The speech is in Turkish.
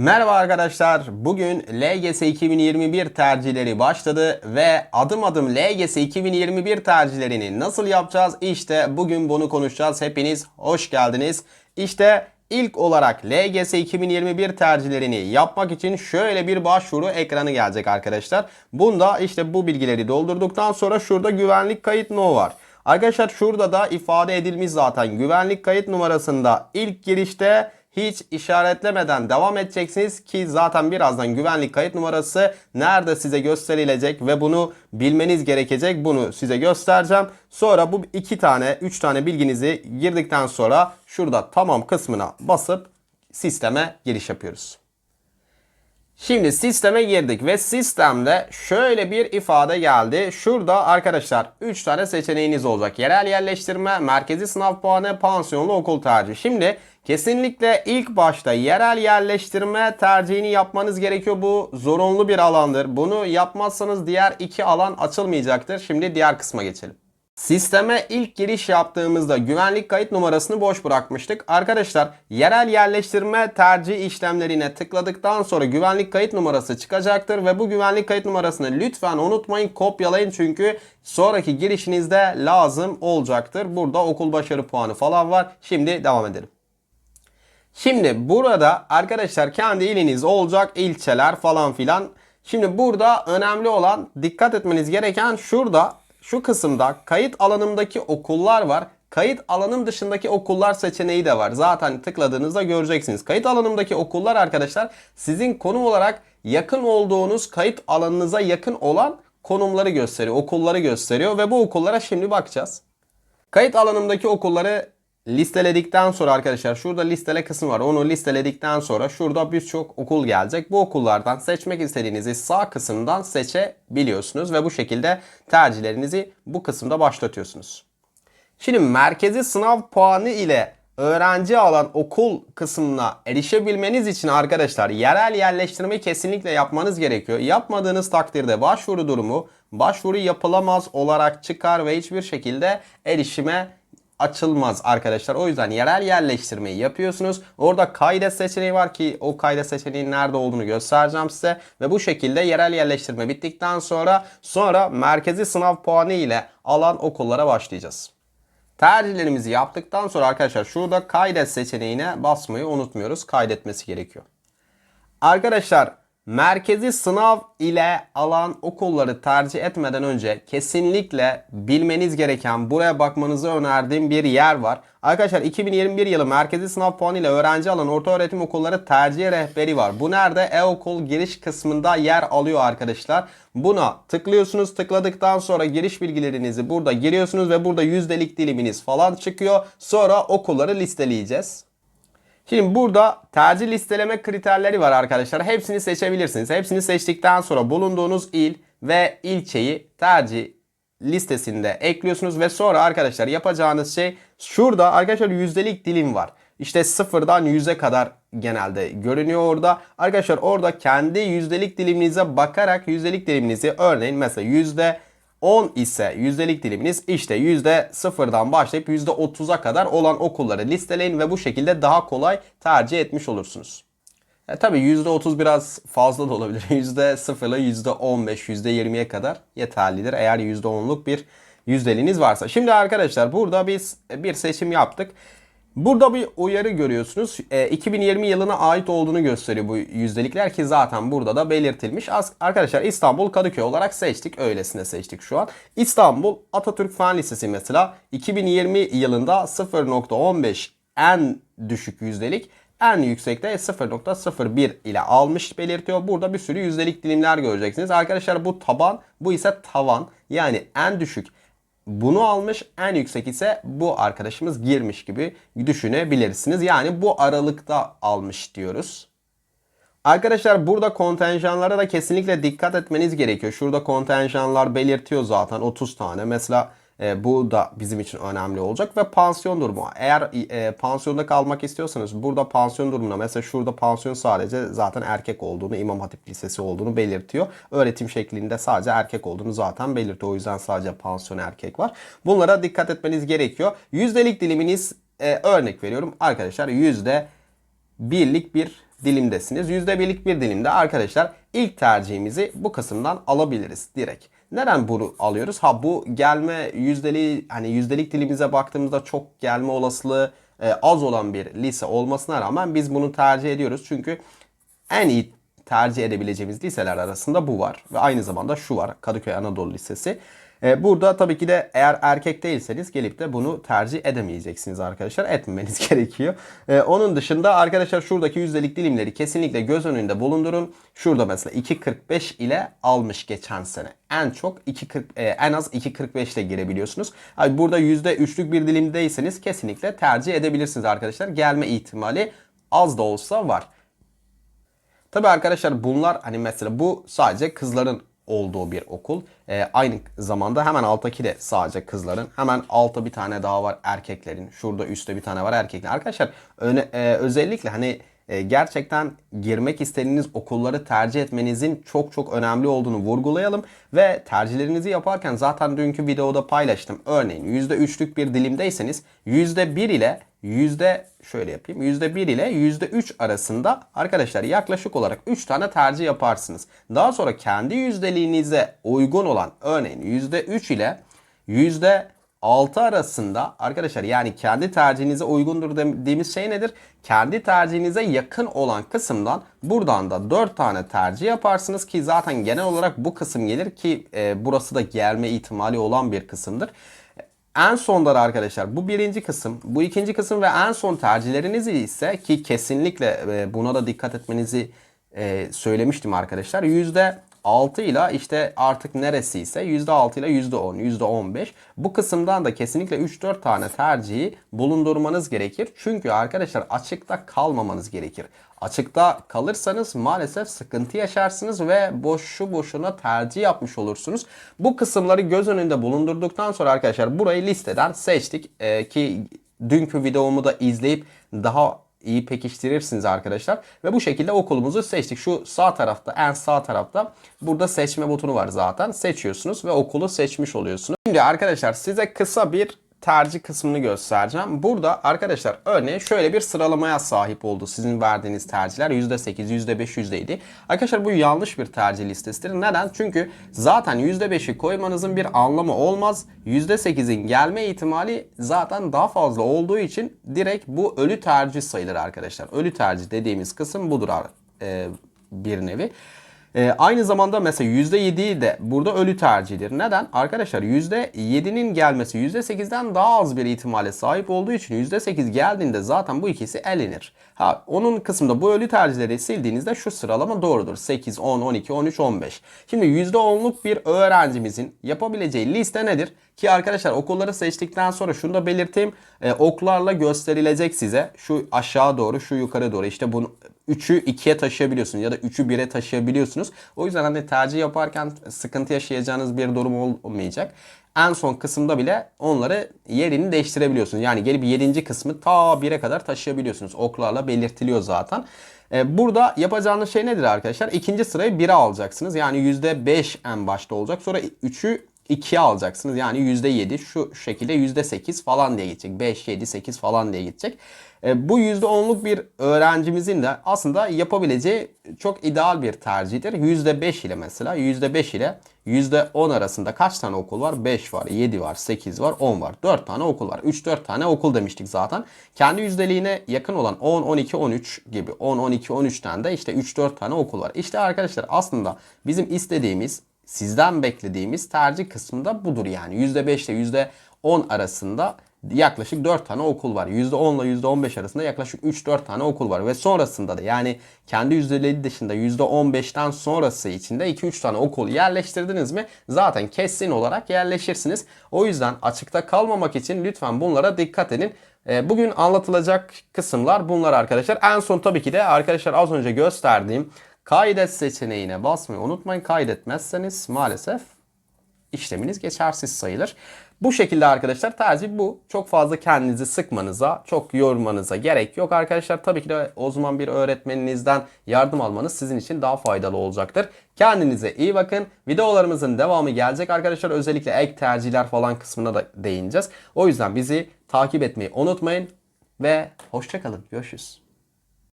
Merhaba arkadaşlar. Bugün LGS 2021 tercihleri başladı ve adım adım LGS 2021 tercihlerini nasıl yapacağız? İşte bugün bunu konuşacağız. Hepiniz hoş geldiniz. İşte ilk olarak LGS 2021 tercihlerini yapmak için şöyle bir başvuru ekranı gelecek arkadaşlar. Bunda işte bu bilgileri doldurduktan sonra şurada güvenlik kayıt no var. Arkadaşlar şurada da ifade edilmiş zaten güvenlik kayıt numarasında ilk girişte hiç işaretlemeden devam edeceksiniz ki zaten birazdan güvenlik kayıt numarası nerede size gösterilecek ve bunu bilmeniz gerekecek. Bunu size göstereceğim. Sonra bu iki tane, üç tane bilginizi girdikten sonra şurada tamam kısmına basıp sisteme giriş yapıyoruz. Şimdi sisteme girdik ve sistemde şöyle bir ifade geldi. Şurada arkadaşlar 3 tane seçeneğiniz olacak. Yerel yerleştirme, merkezi sınav puanı, pansiyonlu okul tercihi. Şimdi kesinlikle ilk başta yerel yerleştirme tercihini yapmanız gerekiyor. Bu zorunlu bir alandır. Bunu yapmazsanız diğer iki alan açılmayacaktır. Şimdi diğer kısma geçelim. Sisteme ilk giriş yaptığımızda güvenlik kayıt numarasını boş bırakmıştık. Arkadaşlar yerel yerleştirme tercih işlemlerine tıkladıktan sonra güvenlik kayıt numarası çıkacaktır ve bu güvenlik kayıt numarasını lütfen unutmayın kopyalayın çünkü sonraki girişinizde lazım olacaktır. Burada okul başarı puanı falan var. Şimdi devam edelim. Şimdi burada arkadaşlar kendi iliniz olacak ilçeler falan filan. Şimdi burada önemli olan dikkat etmeniz gereken şurada şu kısımda kayıt alanımdaki okullar var. Kayıt alanım dışındaki okullar seçeneği de var. Zaten tıkladığınızda göreceksiniz. Kayıt alanımdaki okullar arkadaşlar sizin konum olarak yakın olduğunuz kayıt alanınıza yakın olan konumları gösteriyor. Okulları gösteriyor ve bu okullara şimdi bakacağız. Kayıt alanımdaki okulları listeledikten sonra arkadaşlar şurada listele kısmı var. Onu listeledikten sonra şurada birçok okul gelecek. Bu okullardan seçmek istediğinizi sağ kısımdan seçebiliyorsunuz ve bu şekilde tercihlerinizi bu kısımda başlatıyorsunuz. Şimdi merkezi sınav puanı ile öğrenci alan okul kısmına erişebilmeniz için arkadaşlar yerel yerleştirme kesinlikle yapmanız gerekiyor. Yapmadığınız takdirde başvuru durumu başvuru yapılamaz olarak çıkar ve hiçbir şekilde erişime açılmaz arkadaşlar. O yüzden yerel yerleştirmeyi yapıyorsunuz. Orada kaydet seçeneği var ki o kaydet seçeneğinin nerede olduğunu göstereceğim size. Ve bu şekilde yerel yerleştirme bittikten sonra sonra merkezi sınav puanı ile alan okullara başlayacağız. Tercihlerimizi yaptıktan sonra arkadaşlar şurada kaydet seçeneğine basmayı unutmuyoruz. Kaydetmesi gerekiyor. Arkadaşlar merkezi sınav ile alan okulları tercih etmeden önce kesinlikle bilmeniz gereken buraya bakmanızı önerdiğim bir yer var. Arkadaşlar 2021 yılı merkezi sınav puanı ile öğrenci alan orta öğretim okulları tercih rehberi var. Bu nerede? E-okul giriş kısmında yer alıyor arkadaşlar. Buna tıklıyorsunuz. Tıkladıktan sonra giriş bilgilerinizi burada giriyorsunuz ve burada yüzdelik diliminiz falan çıkıyor. Sonra okulları listeleyeceğiz. Şimdi burada tercih listeleme kriterleri var arkadaşlar. Hepsini seçebilirsiniz. Hepsini seçtikten sonra bulunduğunuz il ve ilçeyi tercih listesinde ekliyorsunuz ve sonra arkadaşlar yapacağınız şey şurada arkadaşlar yüzdelik dilim var. İşte sıfırdan yüze kadar genelde görünüyor orada. Arkadaşlar orada kendi yüzdelik diliminize bakarak yüzdelik diliminizi örneğin mesela yüzde 10 ise yüzdelik diliminiz işte yüzde sıfırdan başlayıp yüzde 30'a kadar olan okulları listeleyin ve bu şekilde daha kolay tercih etmiş olursunuz. E, tabii %30 biraz fazla da olabilir. %0 ile %15, %20'ye kadar yeterlidir eğer %10'luk bir yüzdeliğiniz varsa. Şimdi arkadaşlar burada biz bir seçim yaptık. Burada bir uyarı görüyorsunuz. E, 2020 yılına ait olduğunu gösteriyor bu yüzdelikler ki zaten burada da belirtilmiş. As- arkadaşlar İstanbul Kadıköy olarak seçtik. Öylesine seçtik şu an. İstanbul Atatürk Fen Lisesi mesela 2020 yılında 0.15 en düşük yüzdelik en yüksekte 0.01 ile almış belirtiyor. Burada bir sürü yüzdelik dilimler göreceksiniz. Arkadaşlar bu taban, bu ise tavan. Yani en düşük bunu almış en yüksek ise bu arkadaşımız girmiş gibi düşünebilirsiniz. Yani bu aralıkta almış diyoruz. Arkadaşlar burada kontenjanlara da kesinlikle dikkat etmeniz gerekiyor. Şurada kontenjanlar belirtiyor zaten 30 tane. Mesela e, bu da bizim için önemli olacak ve pansiyon durumu. Eğer e, pansiyonda kalmak istiyorsanız burada pansiyon durumuna mesela şurada pansiyon sadece zaten erkek olduğunu, İmam Hatip Lisesi olduğunu belirtiyor. Öğretim şeklinde sadece erkek olduğunu zaten belirtiyor. O yüzden sadece pansiyon erkek var. Bunlara dikkat etmeniz gerekiyor. Yüzdelik diliminiz e, örnek veriyorum arkadaşlar yüzde birlik bir dilimdesiniz. %1'lik bir dilimde arkadaşlar ilk tercihimizi bu kısımdan alabiliriz direkt. Neden bunu alıyoruz? Ha bu gelme yüzdeli hani yüzdelik dilimize baktığımızda çok gelme olasılığı e, az olan bir lise olmasına rağmen biz bunu tercih ediyoruz. Çünkü en iyi tercih edebileceğimiz liseler arasında bu var. Ve aynı zamanda şu var. Kadıköy Anadolu Lisesi. Ee, burada tabii ki de eğer erkek değilseniz gelip de bunu tercih edemeyeceksiniz arkadaşlar. Etmemeniz gerekiyor. Ee, onun dışında arkadaşlar şuradaki yüzdelik dilimleri kesinlikle göz önünde bulundurun. Şurada mesela 2.45 ile almış geçen sene. En çok 2.40 e, en az 2.45 ile girebiliyorsunuz. Burada %3'lük bir dilimdeyseniz kesinlikle tercih edebilirsiniz arkadaşlar. Gelme ihtimali az da olsa var. Tabi arkadaşlar bunlar hani mesela bu sadece kızların olduğu bir okul. Ee, aynı zamanda hemen alttaki de sadece kızların. Hemen altta bir tane daha var erkeklerin. Şurada üstte bir tane var erkeklerin. Arkadaşlar öne, e, özellikle hani e, gerçekten girmek istediğiniz okulları tercih etmenizin çok çok önemli olduğunu vurgulayalım. Ve tercihlerinizi yaparken zaten dünkü videoda paylaştım. Örneğin %3'lük bir dilimdeyseniz %1 ile yüzde şöyle yapayım. Yüzde 1 ile yüzde 3 arasında arkadaşlar yaklaşık olarak 3 tane tercih yaparsınız. Daha sonra kendi yüzdeliğinize uygun olan örneğin yüzde 3 ile yüzde 6 arasında arkadaşlar yani kendi tercihinize uygundur dediğimiz şey nedir? Kendi tercihinize yakın olan kısımdan buradan da 4 tane tercih yaparsınız ki zaten genel olarak bu kısım gelir ki e, burası da gelme ihtimali olan bir kısımdır. En sonda arkadaşlar bu birinci kısım, bu ikinci kısım ve en son tercihleriniz ise ki kesinlikle e, buna da dikkat etmenizi e, söylemiştim arkadaşlar. Yüzde 6 ile işte artık neresi ise %6 ile %10, %15 bu kısımdan da kesinlikle 3-4 tane tercihi bulundurmanız gerekir. Çünkü arkadaşlar açıkta kalmamanız gerekir. Açıkta kalırsanız maalesef sıkıntı yaşarsınız ve boşu boşuna tercih yapmış olursunuz. Bu kısımları göz önünde bulundurduktan sonra arkadaşlar burayı listeden seçtik ee, ki dünkü videomu da izleyip daha iyi pekiştirirsiniz arkadaşlar. Ve bu şekilde okulumuzu seçtik. Şu sağ tarafta en sağ tarafta burada seçme butonu var zaten. Seçiyorsunuz ve okulu seçmiş oluyorsunuz. Şimdi arkadaşlar size kısa bir tercih kısmını göstereceğim. Burada arkadaşlar örneğin şöyle bir sıralamaya sahip oldu sizin verdiğiniz tercihler. %8, %5, %7. Arkadaşlar bu yanlış bir tercih listesidir. Neden? Çünkü zaten %5'i koymanızın bir anlamı olmaz. %8'in gelme ihtimali zaten daha fazla olduğu için direkt bu ölü tercih sayılır arkadaşlar. Ölü tercih dediğimiz kısım budur e, bir nevi. E, aynı zamanda mesela %7'yi de burada ölü tercihdir. Neden? Arkadaşlar %7'nin gelmesi %8'den daha az bir ihtimale sahip olduğu için %8 geldiğinde zaten bu ikisi elenir. Ha, onun kısmında bu ölü tercihleri sildiğinizde şu sıralama doğrudur. 8, 10, 12, 13, 15. Şimdi %10'luk bir öğrencimizin yapabileceği liste nedir? Ki arkadaşlar okulları seçtikten sonra şunu da belirteyim. E, oklarla gösterilecek size. Şu aşağı doğru, şu yukarı doğru. İşte bunu 3'ü 2'ye taşıyabiliyorsunuz ya da 3'ü 1'e taşıyabiliyorsunuz. O yüzden hani tercih yaparken sıkıntı yaşayacağınız bir durum olmayacak. En son kısımda bile onları yerini değiştirebiliyorsunuz. Yani gelip 7. kısmı ta 1'e kadar taşıyabiliyorsunuz. Oklarla belirtiliyor zaten. Ee, burada yapacağınız şey nedir arkadaşlar? İkinci sırayı 1'e alacaksınız. Yani %5 en başta olacak. Sonra 3'ü 2'ye alacaksınız. Yani %7 şu şekilde %8 falan diye gidecek. 5, 7, 8 falan diye gidecek. E, bu %10'luk bir öğrencimizin de aslında yapabileceği çok ideal bir tercihtir. %5 ile mesela %5 ile %10 arasında kaç tane okul var? 5 var, 7 var, 8 var, 10 var. 4 tane okul var. 3-4 tane okul demiştik zaten. Kendi yüzdeliğine yakın olan 10, 12, 13 gibi 10, 12, 13'ten de işte 3-4 tane okul var. İşte arkadaşlar aslında bizim istediğimiz sizden beklediğimiz tercih kısmında budur yani. %5 ile %10 arasında yaklaşık 4 tane okul var. %10 ile %15 arasında yaklaşık 3-4 tane okul var. Ve sonrasında da yani kendi yüzdeleri dışında %15'ten sonrası içinde 2-3 tane okul yerleştirdiniz mi zaten kesin olarak yerleşirsiniz. O yüzden açıkta kalmamak için lütfen bunlara dikkat edin. Ee, bugün anlatılacak kısımlar bunlar arkadaşlar. En son tabii ki de arkadaşlar az önce gösterdiğim kaydet seçeneğine basmayı unutmayın. Kaydetmezseniz maalesef işleminiz geçersiz sayılır. Bu şekilde arkadaşlar tercih bu. Çok fazla kendinizi sıkmanıza, çok yormanıza gerek yok arkadaşlar. Tabii ki de o zaman bir öğretmeninizden yardım almanız sizin için daha faydalı olacaktır. Kendinize iyi bakın. Videolarımızın devamı gelecek arkadaşlar. Özellikle ek tercihler falan kısmına da değineceğiz. O yüzden bizi takip etmeyi unutmayın ve hoşçakalın. Görüşürüz.